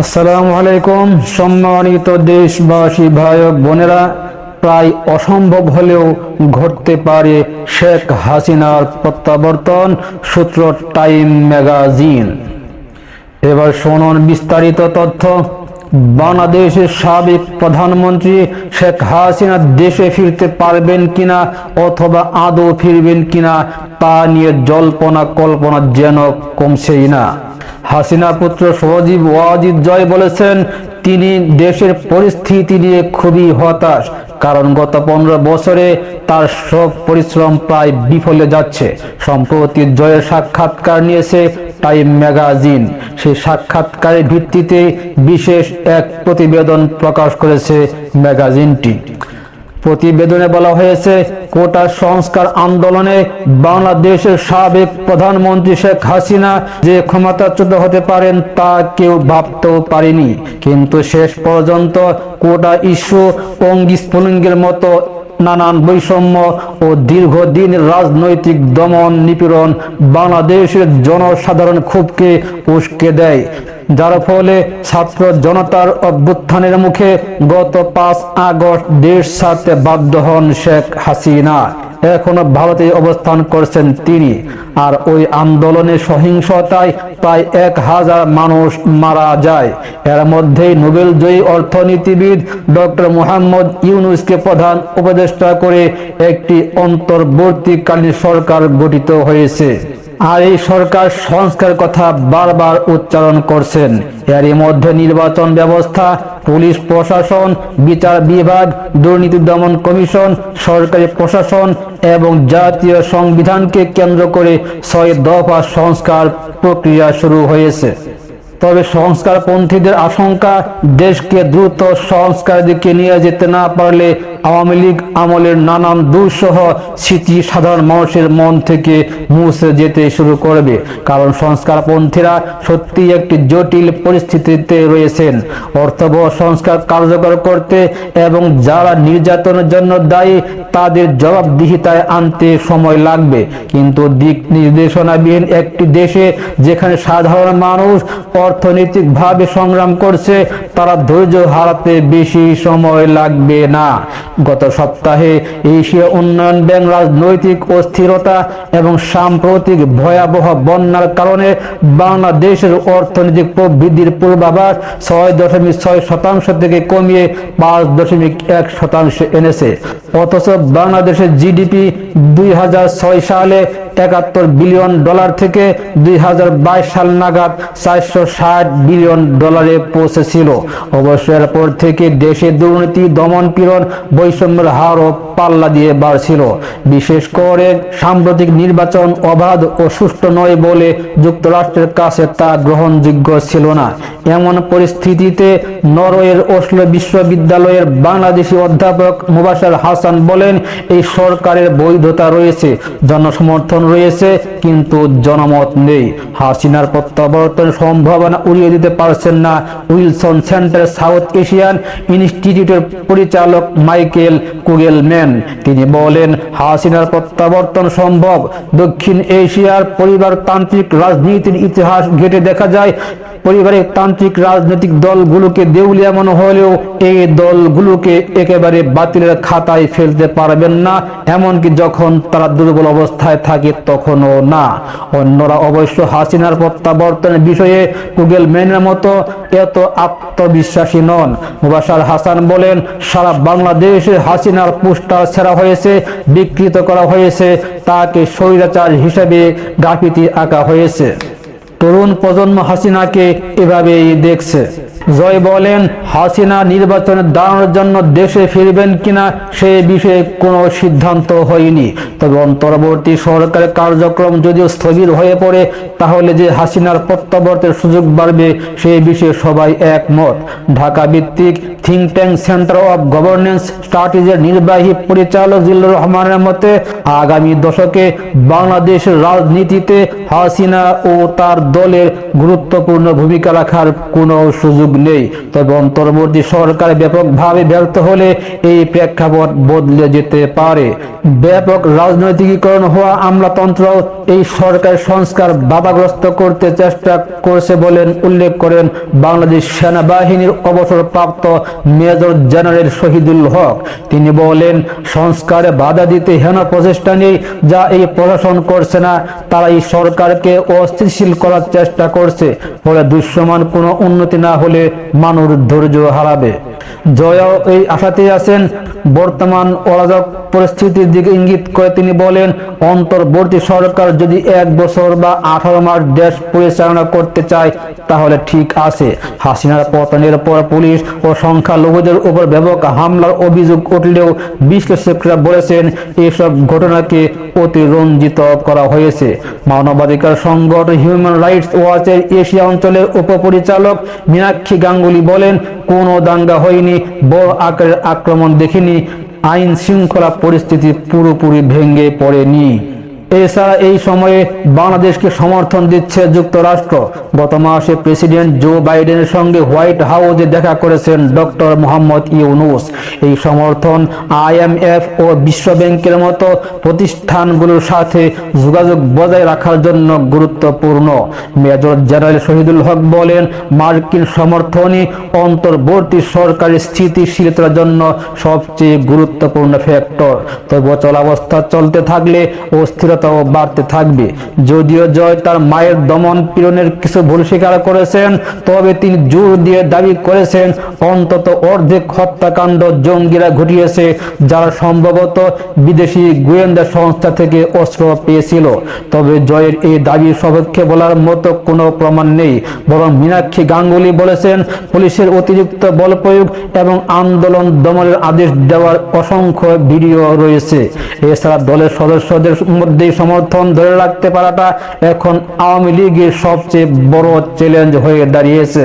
আসসালামু আলাইকুম। সম্মানিত দেশবাসী, ভাই বোনেরা, প্রায় অসম্ভব হলেও ঘটতে পারে শেখ হাসিনার প্রত্যাবর্তন, সূত্র টাইম ম্যাগাজিন। এবার শুনুন বিস্তারিত তথ্য। বাংলাদেশের সাবেক প্রধানমন্ত্রী শেখ হাসিনা দেশে ফিরতে পারবেন কিনা অথবা আদৌ ফিরবেন কিনা তা নিয়ে জল্পনা কল্পনা যেন কমছেই না। হাসিনা পুত্র সজীব ওয়াজিদ জয় বলেছেন, তিনি দেশের পরিস্থিতি নিয়ে খুবই হতাশ, কারণ গত পনেরো বছরে তার সব পরিশ্রম প্রায় বিফলে যাচ্ছে। সম্প্রতি জয়ের সাক্ষাৎকার নিয়েছে টাইম ম্যাগাজিন। সেই সাক্ষাৎকারের ভিত্তিতে বিশেষ এক প্রতিবেদন প্রকাশ করেছে ম্যাগাজিনটি। প্রতিবেদনে বলা হয়েছে, কোটা সংস্কার আন্দোলনে বাংলাদেশের সাবেক প্রধানমন্ত্রী শেখ হাসিনা যে ক্ষমতাচ্যুত হতে পারেন তা কেউ ভাবতেও পারেনি। কিন্তু শেষ পর্যন্ত কোটা ইস্যু অঙ্গিস্ফুলিঙ্গের মতো নানান বৈষম্য ও দীর্ঘদিন রাজনৈতিক দমন নিপীড়ন বাংলাদেশের জনসাধারণ ক্ষোভকে উস্কে দেয়। যার ফলে ছাত্র জনতার অভ্যুত্থানের মুখে গত পাঁচ আগস্ট দেশ ছাড়তে বাধ্য হন শেখ হাসিনা। এখনও ভারতে অবস্থান করছেন তিনি। আর ওই আন্দোলনের সহিংসতায় প্রায় এক হাজার মানুষ মারা যায়। এর মধ্যেই নোবেল জয়ী অর্থনীতিবিদ ডক্টর মোহাম্মদ ইউনুসকে প্রধান উপদেষ্টা করে একটি অন্তর্বর্তীকালীন সরকার গঠিত হয়েছে। আর এই সরকার সংস্কার কথা বারবার উচ্চারণ করছেন। এরই মধ্যে নির্বাচন ব্যবস্থা, পুলিশ প্রশাসন, বিচার বিভাগ, দুর্নীতি দমন কমিশন, সরকারি প্রশাসন এবং জাতীয় সংবিধানকে কেন্দ্র করে ছয় দফা সংস্কার প্রক্রিয়া শুরু হয়েছে। তবে সংস্কারপন্থীদের আশঙ্কা, দেশকে দ্রুত সংস্কার দিকে নিয়ে যেতে না পারলে আওয়ামী লীগ আমলের নানান দুঃসহ স্মৃতি সাধারণ মানুষের মন থেকে মুছে যেতে শুরু করবে। কারণ সংস্কারপন্থীরা সত্যি একটি জটিল পরিস্থিতিতে রয়েছেন। অর্থবহ সংস্কার কার্যকর করতে এবং যারা নির্যাতনের জন্য দায়ী, তাদের জবাবদিহিতায় আনতে সময় লাগবে। কিন্তু দিক নির্দেশনাবিহীন একটি দেশে যেখানে সাধারণ মানুষ অর্থনৈতিকভাবে সংগ্রাম করছে, তারা ধৈর্য হারাতে বেশি সময় লাগবে না। গত সপ্তাহে এশিয়া উন্নয়ন ব্যাংক রাজনৈতিক অস্থিরতা এবং সাম্প্রতিক ভয়াবহ বন্যার কারণে বাংলাদেশের অর্থনৈতিক প্রবৃদ্ধির পূর্বাভাস ছয় দশমিক ছয় শতাংশ থেকে কমিয়ে পাঁচ দশমিক এক শতাংশে এনেছে। অথচ বাংলাদেশের জিডিপি দুই হাজার ছয় সালে একাত্তর বিলিয়ন ডলার থেকে দুই হাজার বাইশ সাল নাগাদ চারশো ষাট বিলিয়ন ডলারে পৌঁছেছিল। অবশ্য এরপর থেকে দেশে দুর্নীতি দমন পীড়ন বৈষম্যের হারও পাল্লা দিয়ে বাড়ছিল। বিশেষ করে সাম্প্রতিক নির্বাচন অবাধ ও সুষ্ঠু নয় বলে যুক্তরাষ্ট্রের কাছে তা গ্রহণযোগ্য ছিল না। এমন পরিস্থিতিতে নরওয়ের ওসলো বিশ্ববিদ্যালয়ের বাংলাদেশি অধ্যাপক মুবাসার হাসান বলেন, এই সরকারের বৈধতা রয়েছে। জনসমর্থন রয়েছে, কিন্তু জনমত নেই। হাসিনার প্রত্যাবর্তন সম্ভাবনা উড়িয়ে দিতে পারছেন না উইলসন সেন্টার সাউথ এশিয়ান ইনস্টিটিউটের পরিচালক মাইকেল কুগেলম্যান। তিনি বলেন, হাসিনার প্রত্যাবর্তন সম্ভব। দক্ষিণ এশিয়ার পরিবারতান্ত্রিক রাজনীতির ইতিহাস ঘেটে দেখা যায়, পরিবারের তান্ত্রিক রাজনৈতিক দলগুলোকে দেউলিয়া মনে হলেও এই দলগুলোকে একেবারে বাতিলের খাতায় ফেলতে পারবেন না, এমনকি যখন তারা দুর্বল অবস্থায় থাকে তখনও না। অন্যরা অবশ্য হাসিনার প্রত্যাবর্তনের বিষয়ে গুগল ম্যানের মতো এত আত্মবিশ্বাসী নন। মুবাসার হাসান বলেন, সারা বাংলাদেশে হাসিনার পোস্টার ছেড়া হয়েছে, বিকৃত করা হয়েছে, তাকে স্বৈরাচার হিসেবে গাফিতি আঁকা হয়েছে। তরুণ প্রজন্ম হাসিনাকে এভাবেই দেখছে। জয় বলেন, হাসিনা নির্বাচনে দাঁড়ানোর জন্য দেশে ফিরবেন কিনা সে বিষয়ে কোনো সিদ্ধান্ত হয়নি। তবে অন্তর্বর্তী সরকারের কার্যক্রম যদিও স্থবির হয়ে পড়ে, তাহলে যে হাসিনার প্রত্যাবর্তের সুযোগ বাড়বে সেই বিষয়ে সবাই একমত। ঢাকা ভিত্তিক think tank centre of governance স্ট্র্যাটেজির নির্বাহী পরিচালক জিল্লুর রহমানের মতে, আগামী দশকে বাংলাদেশের রাজনীতিতে হাসিনা ও তার দলের গুরুত্বপূর্ণ ভূমিকা রাখার কোনো সুযোগ নেই। তবে অন্তর্বর্তী সরকার ব্যাপকভাবে ব্যর্থ হলে এই প্রেক্ষাপট বদলে যেতে পারে। ব্যাপক রাজনৈতিকীকরণ হওয়া আমলাতন্ত্র এই সরকার সংস্কার বাধাগ্রস্ত করতে চেষ্টা করছে বলেন উল্লেখ করেন বাংলাদেশ সেনাবাহিনীর অবসরপ্রাপ্ত মেজর জেনারেল শহীদুল হক। তিনি বলেন, সংস্কারে বাধা দিতে হেন প্রচেষ্টা নেই, যা এই প্রশাসন করছে না। তারা এই সরকারকে অস্থিতিশীল করার চেষ্টা করছে ফলে দৃশ্যমান কোনো উন্নতি না হলে মানুষ ধৈর্য হারাবে। জয়াও এই আশাতেই আছেন, বর্তমান অরাজক পরিস্থিতির দিকে ইঙ্গিত করে তিনি বলেন, অন্তর্বর্তী সরকার যদি এক বছর বা আঠারো মাস দেশ পরিচালনা করতে চায়, তাহলে ঠিক আছে। হাসিনার পতনের পর পুলিশ ও সংখ্যালঘুদের উপর ব্যাপক হামলার অভিযোগ উঠলেও বিশ্লেষকরা বলেছেন, এসব ঘটনাকে অতিরঞ্জিত করা হয়েছে। মানবাধিকার সংগঠন হিউম্যান রাইটস ওয়াচের এশিয়া অঞ্চলের উপপরিচালক মীনাক্ষী গাঙ্গুলি বলেন, কোনো দাঙ্গা হয়নি বড় আকারের আক্রমণ দেখিনি আইন শৃঙ্খলা পরিস্থিতি পুরোপুরি ভেঙে পড়েনি। এছাড়া এই সময়ে বাংলাদেশকে সমর্থন দিচ্ছে যুক্তরাষ্ট্র। গত মাসে প্রেসিডেন্ট জো বাইডেনের সঙ্গে হোয়াইট হাউসে দেখা করেছেন ডক্টর মোহাম্মদ ইউনুস। এই সমর্থন আইএমএফ ও বিশ্ব ব্যাংকের মতো প্রতিষ্ঠানগুলোর সাথে যোগাযোগ বজায় রাখার জন্য গুরুত্বপূর্ণ। মেজর জেনারেল শহীদুল হক বলেন, মার্কিন সমর্থনই অন্তর্বর্তী সরকারের স্থিতিশীলতার জন্য সবচেয়ে গুরুত্বপূর্ণ ফ্যাক্টর। তবে চলাবস্থা চলতে থাকলে অস্থিরতাও বাড়তে থাকবে। যদিও জয় তার মায়ের দমন পীড়নের কিছু ভুল স্বীকার করেছেন, তবে তিনি জোর দিয়ে দাবি করেছেন, অন্তত অর্ধেক হত্যাকাণ্ড জঙ্গিরা ঘটিয়েছে, যারা সম্ভবত বিদেশি গোয়েন্দা সংস্থা থেকে অস্ত্র পেয়েছিল। তবে জয়ের এই দাবি সপক্ষে বলার মতো কোনো প্রমাণ নেই, বরং মীনাক্ষী গাঙ্গুলি বলেছেন, পুলিশের অতিরিক্ত বল প্রয়োগ এবং আন্দোলন দমনের আদেশ দেওয়ার অসংখ্য ভিডিও রয়েছে। এছাড়া দলের সদস্যদের মধ্যেই সমর্থন ধরে রাখতে পারাটা এখন আওয়ামী লীগের সবচেয়ে বড় চ্যালেঞ্জ হয়ে দাঁড়িয়েছে।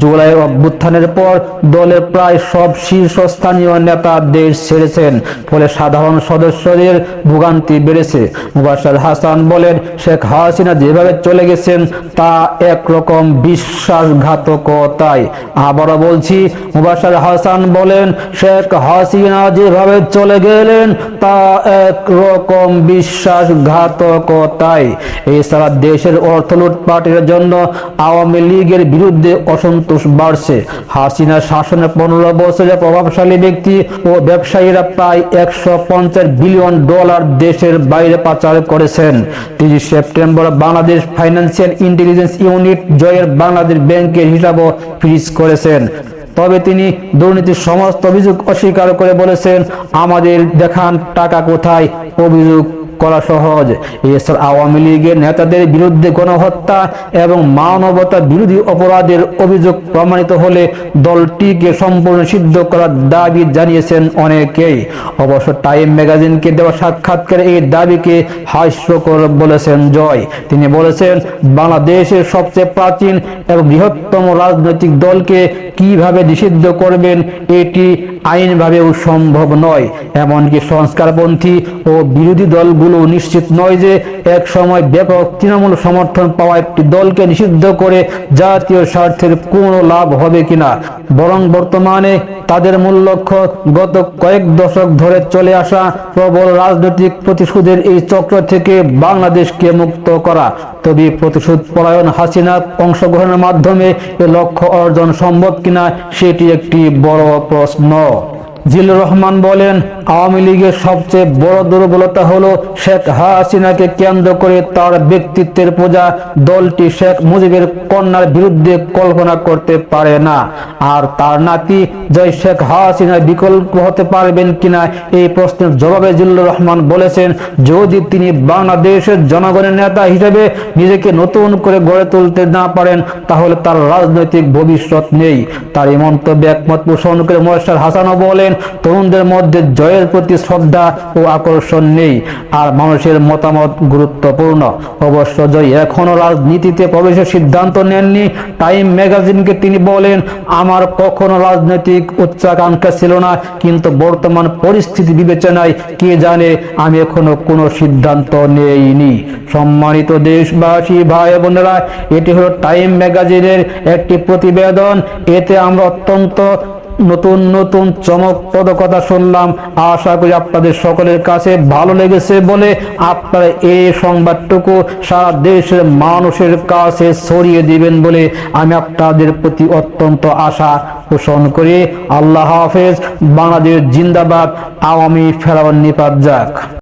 জুলাই অভ্যুত্থানের পর দলের প্রায় সব শীর্ষস্থানীয় নেতা দেশ ছেড়েছেন, ফলে সাধারণ সদস্যদের ভোগান্তি বেড়েছে। মুবাসার হাসান বলেন, শেখ হাসিনা যেভাবে চলে গেছেন, তা একরকম বিশ্বাসঘাতকতায় আবারও বলছি মুবাসার হাসান বলেন, শেখ হাসিনা যেভাবে চলে গেলেন, তা একরকম বিশ্বাসঘাতকতায় এছাড়া দেশের অর্থ লুটপাটের জন্য আওয়ামী লীগের বিরুদ্ধে অসন্তোষ বাড়ছে। হাসিনা শাসনের পনেরো বছরে প্রভাবশালী ব্যক্তি ও ব্যবসায়ীরা প্রায় একশো পঞ্চাশ বিলিয়ন ডলার দেশের বাইরে পাচার করেছেন। তিরিশ September Bangladesh financial intelligence unit জয়ের বাংলাদেশ ব্যাংকের হিসাবও ফ্রিজ করেছেন। তবে তিনি দুর্নীতির সমস্ত অভিযোগ অস্বীকার করে বলেছেন, আমাদের দেখান টাকা কোথায়? অভিযোগ করা সহজ। এছাড়া আওয়ামী লীগের নেতাদের বিরুদ্ধে গণহত্যা এবং মানবতা বিরোধী অপরাধের অভিযোগ প্রমাণিত হলে দলটিকে সম্পূর্ণ সিদ্ধ করার দাবি জানিয়েছেন অনেকেই। অবশ্য টাইম ম্যাগাজিনকে দেওয়া সাক্ষাৎকারে এই দাবিকে হাস্যকর বলেছেন জয়। তিনি বলেছেন, বাংলাদেশের সবচেয়ে প্রাচীন এবং বৃহত্তম রাজনৈতিক দলকে কীভাবে নিষিদ্ধ করবেন, এটি আইনভাবেও সম্ভব নয়। এমনকি সংস্কারপন্থী ও বিরোধী দলগুলো নিশ্চিত নয় যে এক সময় ব্যাপক তৃণমূল সমর্থন পাওয়া একটি দলকে নিষিদ্ধ করে জাতীয় স্বার্থের কোনো লাভ হবে কিনা, বরং বর্তমানে তাদের মূল লক্ষ্য গত কয়েক দশক ধরে চলে আসা প্রবল রাজনৈতিক প্রতিশোধের এই চক্র থেকে বাংলাদেশকে মুক্ত করা। তবে প্রতিশোধ পরায়ণ হাসিনা অংশগ্রহণের মাধ্যমে এ লক্ষ্য অর্জন সম্ভব কিনা সেটি একটি বড় প্রশ্ন। জিল্লুর রহমান বলেন, আওয়ামী লীগের সবচেয়ে বড় দুর্বলতা হলো শেখ হাসিনাকে কেন্দ্র করে তার ব্যক্তিত্বের পূজা দলটি শেখ মুজিবের কন্যার বিরুদ্ধে কল্পনা করতে পারে না। আর তার নাতি জয় শেখ হাসিনার বিকল্প হতে পারবেন কিনা এই প্রশ্নের জবাবে জিল্লুর রহমান বলেছেন, যদি তিনি বাংলাদেশের জনগণের নেতা হিসেবে নিজেকে নতুন করে গড়ে তুলতে না পারেন, তাহলে তার রাজনৈতিক ভবিষ্যৎ নেই। তার এই মন্তব্যে একমত পোষণ করে মহেশ্বর হাসানও বলেন বলেন তরুণদের মধ্যে জয়ের প্রতি শ্রদ্ধা ও আকর্ষণ নেই, আর মানুষের মতামত গুরুত্বপূর্ণ। অবশ্য জয় এখনও রাজনীতিতে প্রবেশের সিদ্ধান্ত নেননি। টাইম ম্যাগাজিনকে তিনি বলেন, আমার কখনো রাজনৈতিক উচ্চাকাঙ্ক্ষা ছিল না, কিন্তু বর্তমান পরিস্থিতি বিবেচনায় কে জানে আমি এখনও কোনো সিদ্ধান্ত নেইনি। সম্মানিত দেশবাসী, ভাই বোনেরা, এটি হলো টাইম ম্যাগাজিনের একটি প্রতিবেদন। এতে আমরা অত্যন্ত নতুন নতুন চমকপ্রদ কথা শুনলাম। আশা করি আপনাদের সকলের কাছে ভালো লেগেছে বলে আপনারা এই সংবাদটুকু সারা দেশের মানুষের কাছে ছড়িয়ে দিবেন বলে আমি আপনাদের প্রতি অত্যন্ত আশা পোষণ করি। আল্লাহ হাফেজ। বাংলাদেশ জিন্দাবাদ। আওয়ামী ফেরাউন নিপাত যাক।